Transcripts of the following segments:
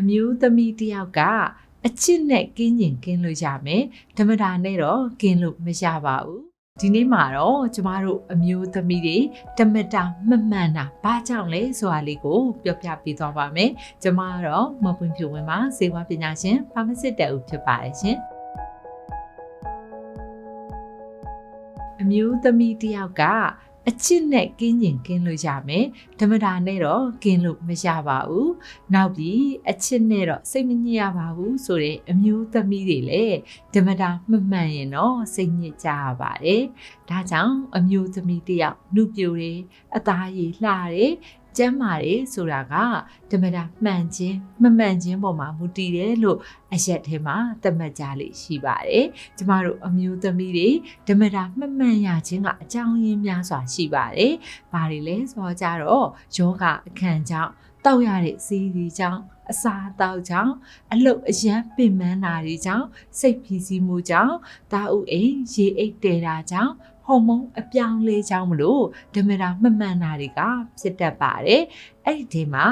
အမျိုးသမီးတစ်ယောက်ကအချစ်နဲ့ကင်းကျင်ကင်းလို့ရမယ်ဓမ္မတာနဲ့တော့ကင်းလို့မရပါဘူးဒီနေ့မှာတော့ကျမတို့အမျိုးသမီးတွေဓမ္မတာမမှန်တာဘာကြောင့်လဲဆိုတာလေးကိုပြောပြပေးသွားပါမယ်ကျမကတော့မပွင့်ဖြူဝင်ပါဇေဝပညာရှင်ဖာမစစ်တက်ဦးဖြစ်ပါတယ်ရှင်အမျိုးသမီးတစ်ယောက်ကအ ချစ်နဲ့ကင်းကျင်ကင်းလို့ရမယ်ဓမ္မတာနဲ့တော့ကင်းလို့မရပါဘူးနောက်ပြီးအချစ်နဲ့တော့စိတ်မညစ်ရပါဘူးဆိုတဲ့အမျိုးသမီးတွေလည်းဓမ္မတာမမှန်ရင်တော့စိတ်ညစ်ကြရပါတယ်ဒါကြောင့်အမျိုးသမီးတစ်ယောက်နှုတ်ပြိုတယ်အသားရည်လှတယ် ကျမ်းမာတယ်ဆိုတာကဓမ္မတာမှန်ခြင်းမမှန်ခြင်းပေါ်မှာမူတည်တယ်လို့အရက်ထဲမှာသတ်မှတ်ကြလိမ့်ရှိပါတယ်။ကျမတို့အမျိုးသမီးတွေဓမ္မတာမှန်မှန်ရခြင်းကအကြောင်းရင်းများစွာရှိပါတယ်။ဘာတွေလဲဆိုတော့ကြတော့ယောဂအခန့်ကြောင့်တောက်ရတဲ့စီးတွေကြောင့်အစာအသောက်ကြောင့်အလုတ်အရန်ပင်ပန်းတာတွေကြောင့်စိတ်ဖိစီးမှုကြောင့်တာဥအိမ်ရေအိတ်တဲတာကြောင့် ဟော်မုန်းအပြောင်းလဲကြောင်းမလို့ဓမ္မတာမမှန်တာတွေကဖြစ်တတ်ပါတယ် အဲ့ဒီဒီမှာ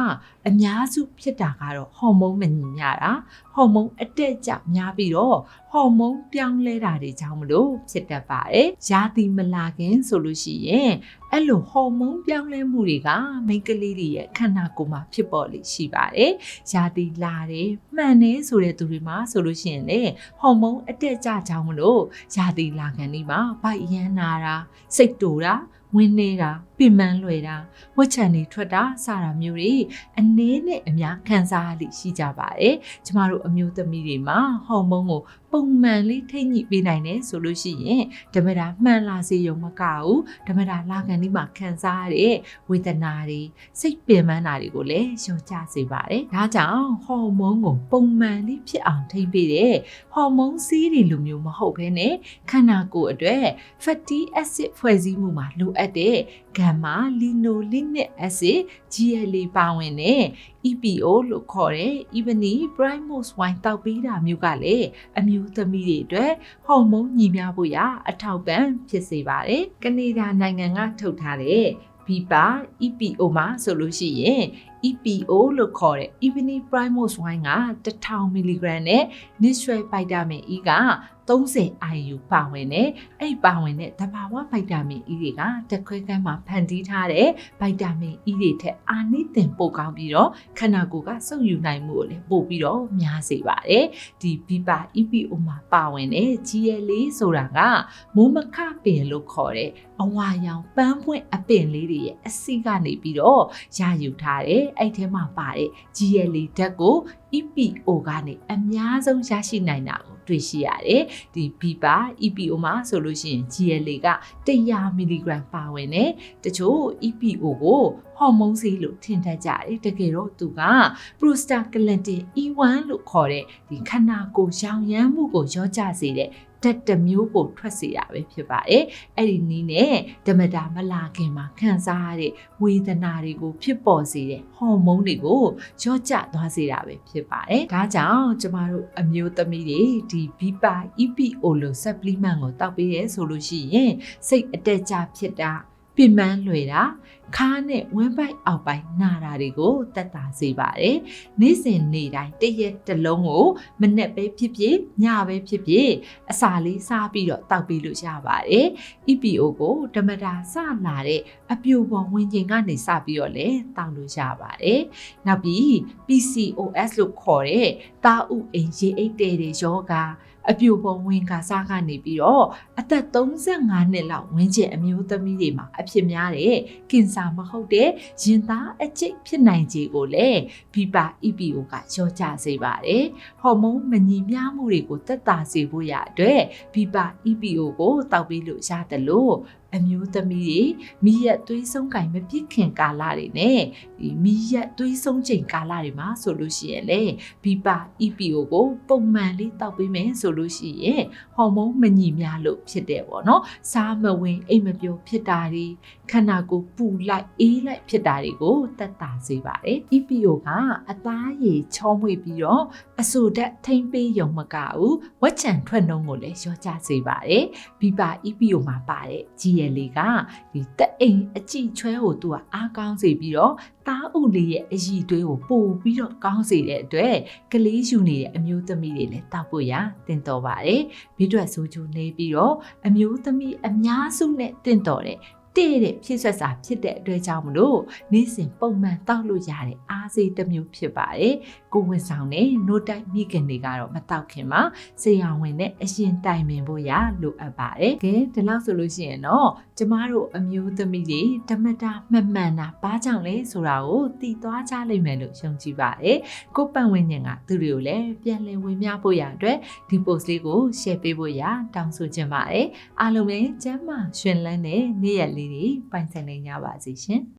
အများစုဖြစ်တာကတော့ဟော်မုန်းမညီမျှတာဟော်မုန်းအတက်ကြများပြီးတော့ဟော်မုန်းပြောင်းလဲတာတွေကြောင့်မလို့ဖြစ်တတ်ပါတယ်ရာသီမလာခင်ဆိုလို့ရှိရင်အဲ့လိုဟော်မုန်းပြောင်းလဲမှုတွေကမိန်းကလေးတွေရဲ့ခန္ဓာကိုယ်မှာဖြစ်ပေါ်လိရှိပါတယ်ရာသီလာတယ်မှန်တယ်ဆိုတဲ့သူတွေမှာဆိုလို့ရှိရင်လေဟော်မုန်းအတက်ကြကြောင်းမလို့ရာသီလာခံဒီမှာဗိုက်ရမ်းနာတာစိတ်တူတာ ဝင်းနေတာပင်ပန်းလွယ်တာဝှက်ချန်တွေထွက်တာစတာမျိုးတွေအနည်းနဲ့အများခံစားရလိရှိကြပါတယ်ကျမတို့အမျိုးသမီးတွေမှာဟော်မုန်းကိုပုံမှန်လေးထိညှိပေးနိုင်တယ်ဆိုလို့ရှိရင်ဓမ္မတာမှန်လာစေရုံမကဘူးဓမ္မတာလာခံဒီမှာခံစားရတဲ့ဝေဒနာတွေစိတ်ပင်ပန်းတာတွေကိုလည်းလျှော့ချစေပါတယ်ဒါကြောင့်ဟော်မုန်းကိုပုံမှန်လေးဖြစ်အောင်ထိမ့်ပေးတဲ့ဟော်မုန်းစီးတွေလိုမျိုးမဟုတ်ဘဲနဲ့ခန္ဓာကိုယ်အတွက် fatty acid ဖွဲ့စည်းမှုမှာလိုအပ်တဲ့ဂမ်မာလီနိုလစ်နစ်အက်ဆစ် GLA ပါဝင်တဲ့ EPO လို့ခေါ်တဲ့ Ebony Primos wine တောက်ပေးတာမျိုးကလည်းအမျိုးသမီးတွေအတွက်ဟော်မုန်းညီမျှဖို့ရအထောက်ပံ့ဖြစ်စေပါတယ်။ကနေဒါနိုင်ငံကထုတ်ထားတဲ့ BIPA EPO မှာဆိုလို့ရှိရင် EPO လို့ခေါ်တဲ့ Ebony Primos wine က1000 mg နဲ့ Natural Vitamin E က30 IU ပါဝင်တယ်။အဲ့ပါဝင်တဲ့တဘာဝဗိုက်တာမင် E တွေကတခွဲကန်းမှာဖန်တီးထားတဲ့ဗိုက်တာမင် E တွေထက်အာနိသင်ပိုကောင်းပြီးတော့ခန္ဓာကိုယ်ကစုပ်ယူနိုင်မှုကိုလည်းပို့ပြီးတော့များစေပါတယ်။ဒီ BIPA EPO မှာပါဝင်တဲ့ GL ဆိုတာကမိုးမခပင်လို့ခေါ်တဲ့အဝါရောင်ပန်းပွင့်အပင်လေးတွေရဲ့အဆီကနေပြီးတော့ရယူထားတယ်။အဲ့ထဲမှာပါတဲ့ GL ဓာတ်ကို EPO ကနေအများဆုံးရရှိနိုင်တာကိုတွေ့ရှိရတယ်။ဒီ BIPA EPO မှာဆိုလို့ရှိရင် GLA က100 mg ပါဝင်တယ်။တချို့ EPO ကိုဟော်မုန်းဆေးလို့ထင်တတ်ကြတယ်။တကယ်တော့သူက prostaglandin E1 လို့ခေါ်တဲ့ဒီခန္ဓာကိုယ်ရောင်ရမ်းမှုကိုရောကြစေတဲ့ ဓာတ်တစ်မျိုးကိုထွက်စေတာပဲဖြစ်ပါတယ်။အဲ့ဒီနည်းနဲ့ဓမ္မတာမလာခင်မှာခံစားရတဲ့ဝေဒနာတွေကိုဖြစ်ပေါ်စေတဲ့ဟော်မုန်းတွေကိုရော့ကျသွားစေတာပဲဖြစ်ပါတယ်။ဒါကြောင့်ကျမတို့အမျိုးသမီးတွေဒီ BIPA EPO လို့ supplement ကိုတောက်ပေးရဲဆိုလို့ရှိရင်စိတ်အတက်ကြဖြစ်တာ ပင်ပန်းလွယ်တာခါးနဲ့ဝမ်းပိုက်အောက်ပိုင်းနာတာတွေကိုတက်တာစေပါတယ်။နေ့စဉ်နေ့တိုင်းတရက်တစ်လုံးကိုမနေ့ပဲဖြစ်ဖြစ်ညပဲဖြစ်ဖြစ်အစာလေးစားပြီးတော့တောက်ပြီးလို့ရပါတယ်။ EPO ကိုဓမ္မတာစလာတဲ့အပြိုပေါ်ဝင်ချိန်ကနေစပြီးတော့လည်းတောက်လို့ရပါတယ်။နောက်ပြီး PCOS လို့ခေါ်တဲ့တာဥအိမ်ရေအိတ်တဲ့တဲ့ယောဂ အပြိုပေါ်ဝင်ကစားကနေပြီးတော့အသက်35နှစ်လောက်ဝန်းကျင်အမျိုးသမီးတွေမှာအဖြစ်များတဲ့ကင်ဆာမဟုတ်တဲ့ရင်သားအကျိတ်ဖြစ်နိုင်ခြေကိုလည်း BIPA EPO ကရောကြစေပါတယ်။ဟော်မုန်းမညီမျှမှုတွေကိုတက်တာစေဖို့ရအတွက် BIPA EPO ကိုတောက်ပေးလို့ရတယ်လို့ အမျိုးသမီးတွေမိရက်သွေးဆုံးကင်မပြစ်ခင်ကာလတွေနဲ့ဒီမိရက်သွေးဆုံးချိန်ကာလတွေမှာဆိုလို့ရှိရင်လေဘီပါ EPO ကိုပုံမှန်လေးတောက်ပေးမယ်ဆိုလို့ရှိရင်ဟော်မုန်းမညီမျှလို့ဖြစ်တယ်ပေါ့နော်စားမဝင်အိမ်မပျော်ဖြစ်တာတွေခန္ဓာကိုယ်ပူလိုက်အေးလိုက်ဖြစ်တာတွေကိုတက်တာစေပါတယ် EPO ကအသားရည်ချောမွေ့ပြီးတော့အဆူဓာတ်ထိမ့်ပေးရုံမကဘူးဝက်ချံထွက်နှုံးကိုလည်းရောကြစေပါတယ်ဘီပါ EPO မှာပါတဲ့ GL ရလေးကဒီတက်အိမ်အကြည့်ချွဲကိုသူကအားကောင်းစေပြီးတော့တားအုပ်လေးရဲ့အည်သွေးကိုပို့ပြီးတော့ကောင်းစေတဲ့အတွက်ကလေးယူနေတဲ့အမျိုးသမီးတွေလည်းတောက်ဖို့ရတင်တော်ပါတယ်။မိတို့ဆိုချူနေပြီးတော့အမျိုးသမီးအများစုနဲ့တင့်တော်တဲ့ တဲ့တဲ့ဖြစ်ဆက်စာဖြစ်တဲ့အတွက်ကြောင့်မလို့နေ့စဉ်ပုံမှန်တောက်လို့ရတဲ့အားစေးတစ်မျိုးဖြစ်ပါတယ်။ကိုဝင်ဆောင်နဲ့နို့တိုက်မိခင်တွေကတော့မတောက်ခင်မှာဆရာဝန်နဲ့အရင်တိုင်ပင်ဖို့ရလိုအပ်ပါတယ်။ကဲဒီလောက်ဆိုလို့ရှိရင်တော့ကျမတို့အမျိုးသမီးတွေဓမ္မတာမှန်မှန်တာဘာကြောင့်လဲဆိုတာကိုသိသွားကြလိမ့်မယ်လို့ယုံကြည်ပါတယ်။ကိုပတ်ဝန်းကျင်ကသူတွေကိုလည်းပြန်လည်ဝင်မြဖို့ရအတွက်ဒီ post လေးကို share ပေးဖို့ရတောင်းဆိုချင်ပါတယ်။အားလုံးပဲကျမ်းမာရှင်လန်းတဲ့နေ့ရက်လေးတွေပိုင်ဆိုင်နိုင်ကြပါစေရှင်။